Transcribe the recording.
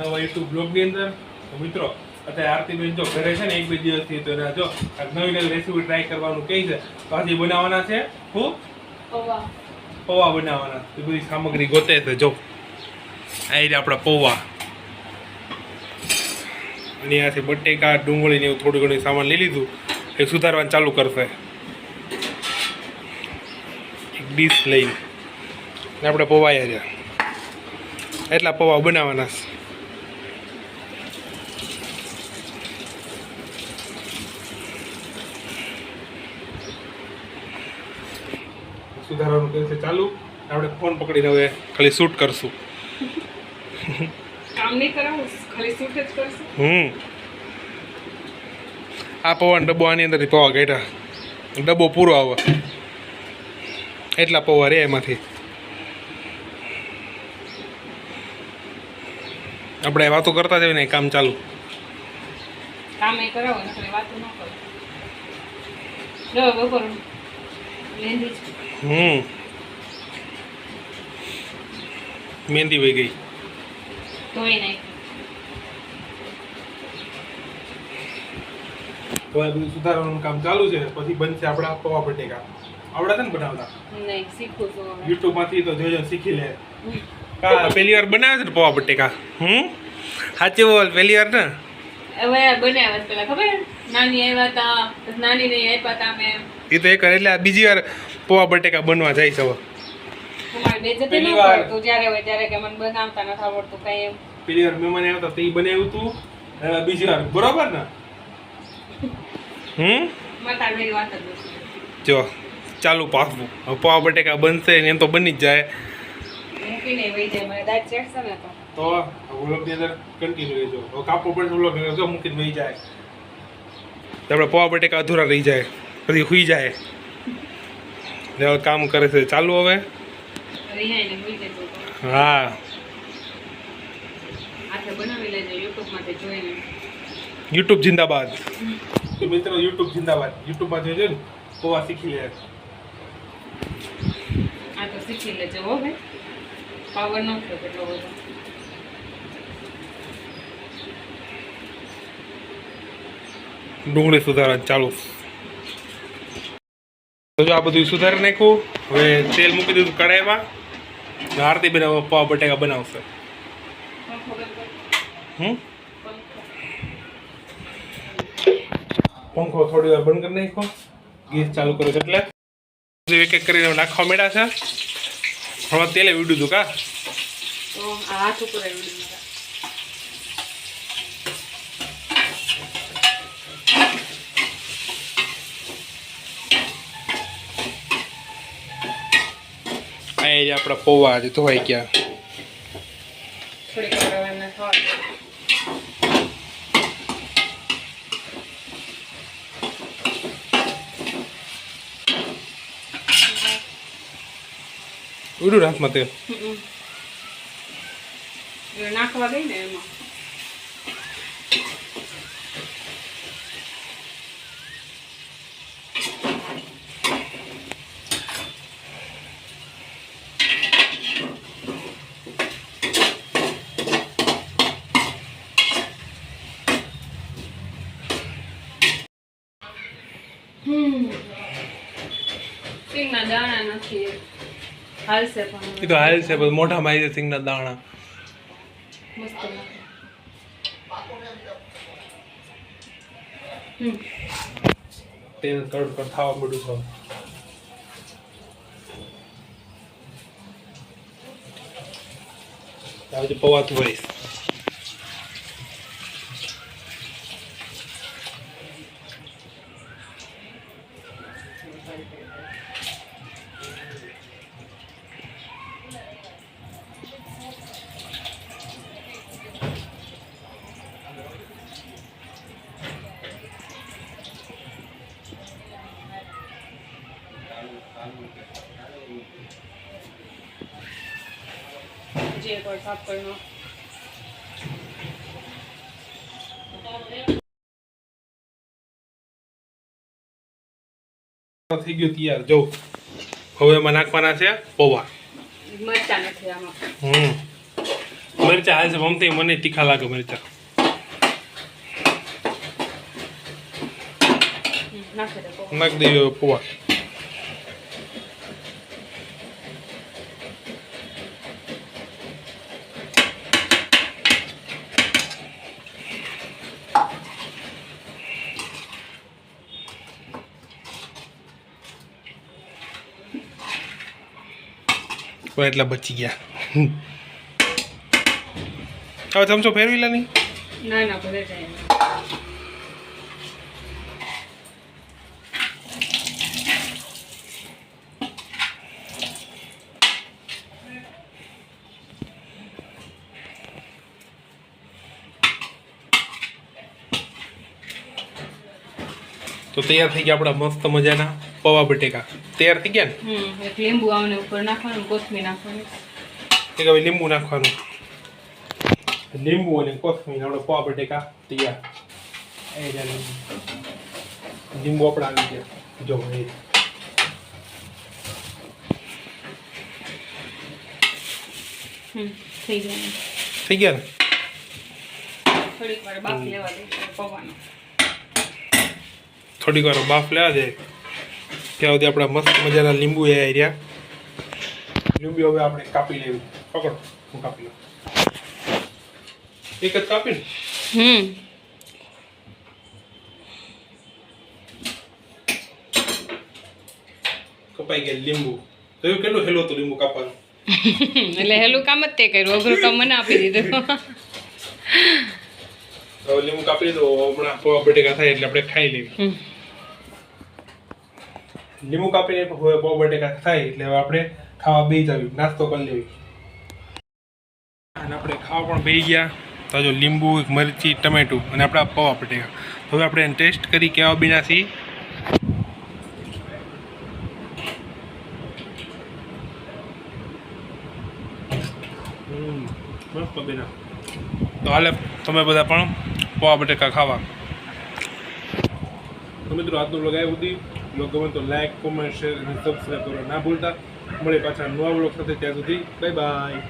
નવા યુટ્યુબ બ્લોગની અંદર. તો મિત્રો અત્યારે આરતીબેન જો ઘરે છે ને એક બે દિવસથી તો એના જો આ નવી નવી રેસીપી ટ્રાય કરવાનું કહે છે. તો આજે બનાવવાના છે ખૂબ પૌવા. બનાવવાના. એ બધી સામગ્રી ગોતે છે જો. આ રીતે આપણા પૌવા. અને આથી બટેકા ડુંગળીને એવું થોડું ઘણું સામાન લઈ લીધું. એ સુધારવાનું ચાલુ કરશે. એક ડીશ લઈને. આપણે પૌવા આવ્યા એટલા પૌવા બનાવવાના છે. સુધારવાનું કહે છે ચાલુ. આપણે ફોન પકડીને હવે ખાલી શૂટ કરશું. કામ નહીં કરાવું ખાલી શૂટ જ કરશું. હમ. આ પૌવાનો ડબ્બો આની અંદરથી પૌવા કાઢ્યા. ડબ્બો પૂરો આવે. એટલા પૌવા રે એમાંથી. આપણે વાતો કરતા જઈએ ને કામ ચાલુ. કામ એ કરાવો ને વાતો ન કરો. બપોર હમ. મહેંદી વહી ગઈ. તો આ બધું સુધારવાનું કામ ચાલુ છે. પછી બનશે આપણા પૌવા બટેકા. આવડે છે ને બનાવતા? નહીં શીખું છું યુટ્યુબમાંથી તો જોજો શીખી લે. પહેલી વાર બનાવે છે ને પૌવા બટેકા? હમ? સાચી બોલ પહેલી વાર ને? હવે બનાવ્યા પેલા ખબર? નાની આવ્યા હતા નાની ને આપ્યા હતા મેં એ તો એક વાર એટલે બીજી વાર પૌવા બટેકા બનવા જાય છે પેલી વાર. કરતું જ્યારે હોય ત્યારે કે મને બનાવતા નથી આવડતું કઈ એમ. પેલી વાર મહેમાન આવ્યા તો એ બનાવ્યું તું બીજી વાર. બરોબર ને? હમ? જ ચાલુ પાકવું. હવે બટેકા બનશે ને એમ તો બની જ જાય. મૂકીને વહી જાય મને દાંત ચડશે ને તો. તો વ્લોગની અંદર કન્ટિન્યુ રહેજો. કાપો પડશે વ્લોગ જો મૂકીને વહી જાય. તો આપણે પોવા બટેકા અધૂરા રહી જાય. પછી સુઈ જાય. હવે કામ કરે છે. ચાલુ હવે? હા. હાથે બનાવી લેજો યુટ્યુબમાંથી જોઈને. યુટ્યુબ જિંદાબાદ. મિત્રો યુટ્યુબ જિંદાબાદ. યુટ્યુબમાં જોજો ને પોવા શીખી લે. આ તો શીખી લેજો હો ભાઈ. પાવર ન થયો એટલો બધો. ડુંગળી સુધારવાનું ચાલુ. તો જો આ બધું સુધારી નાખ્યું, હવે તેલ મૂકી દીધું કઢાઈમાં. આરતી બેન હવે પૌવા બટેકા બનાવશે. હમ? પંખો થોડી વાર બંધ કરી નાખ્યો. ગેસ ચાલુ કર્યો એટલે. એક એક કરીને નાખવા માંડ્યા છે. હવે તેલે વીડ્યું હતું કા? આ આપણા પૌવા આજે ધોવાઈ ગયા. ઉડું હાથમાં તેલ નાખવા દઈ ને એમાં હમ. સિંગના દાણા નથી. હાલશે પણ. એ તો હાલ પણ મોઢામાં આવી જાય સિંગના દાણા. મસ્ત તેલ કડ કડ થવા મળ્યું છે. આજે પવાતું ધોવાઈશ જે એકવાર સાફ કરી નાખો. થઈ ગયું તૈયાર. જો હવે એમાં નાખવાના છે પૌવા. મરચાં નથી આમાં. હમ. મરચા હાલ છે મમતી મને તીખા લાગે મરચા. નાખી દે પૌવા. પણ એટલા બચી ગયા. હવે ચમચો ફેરવી લે નહીં ના ના ભલે જાય તો તૈયાર થઈ ગયા આપણા મસ્ત મજાના. પૌવા બટેકા. તૈયાર થઈ ગયા ને? એક લીંબુ આવને ઉપર નાખવાનું કોથમીર નાખવાની. એક હવે લીંબુ નાખવાનું. લીંબુ અને કોથમીર આપણે પૌવા બટેકા તૈયાર. એ લીંબુ આપણે આવી ગયા. જો એ. થઈ ગયા ને? થોડીક વાર બાફી લેવા દે પૌવાનો. થોડીક વાર બાફ લેવા દે. ત્યાં સુધી આપણા મસ્ત મજાના લીંબુ એ રહ્યા લીંબુ હવે આપણે કાપી લેવું. પકડો હું કાપી લઉં. એક જ કાપીને હમ. કપાઈ ગયા લીંબુ. તો એવું કેટલું હેલું હતું લીંબુ કાપવાનું? એટલે હેલું કામ જ તે કર્યું. અઘરું કામ મને આપી દીધું. લીંબુ કાપી દીધું હમણાં બટેકા થાય એટલે આપણે ખાઈ લેવી. લીંબુ કાપીને હવે બહુ બટેકા થાય એટલે હવે આપણે ખાવા બે જવી નાસ્તો કરી લેવી. અને આપણે ખાવા પણ બે ગયા. તો જો લીંબુ મરચી, ટમેટું અને આપણા પૌવા બટેકા. હવે આપણે એને ટેસ્ટ કરી કેવા બીના છીએ. તો હાલે, તમે બધા પણ પૌવા બટેકા ખાવા. તો મિત્રો, આજનો લગાવ્યું સુધી. બ્લોગ ગમે તો લાઈક કોમેન્ટ શેર અને સબસ્ક્રાઈબ કરવા ના ભૂલતા. મળે પાછા નવા બ્લોગ સાથે. ત્યાં સુધી બાય બાય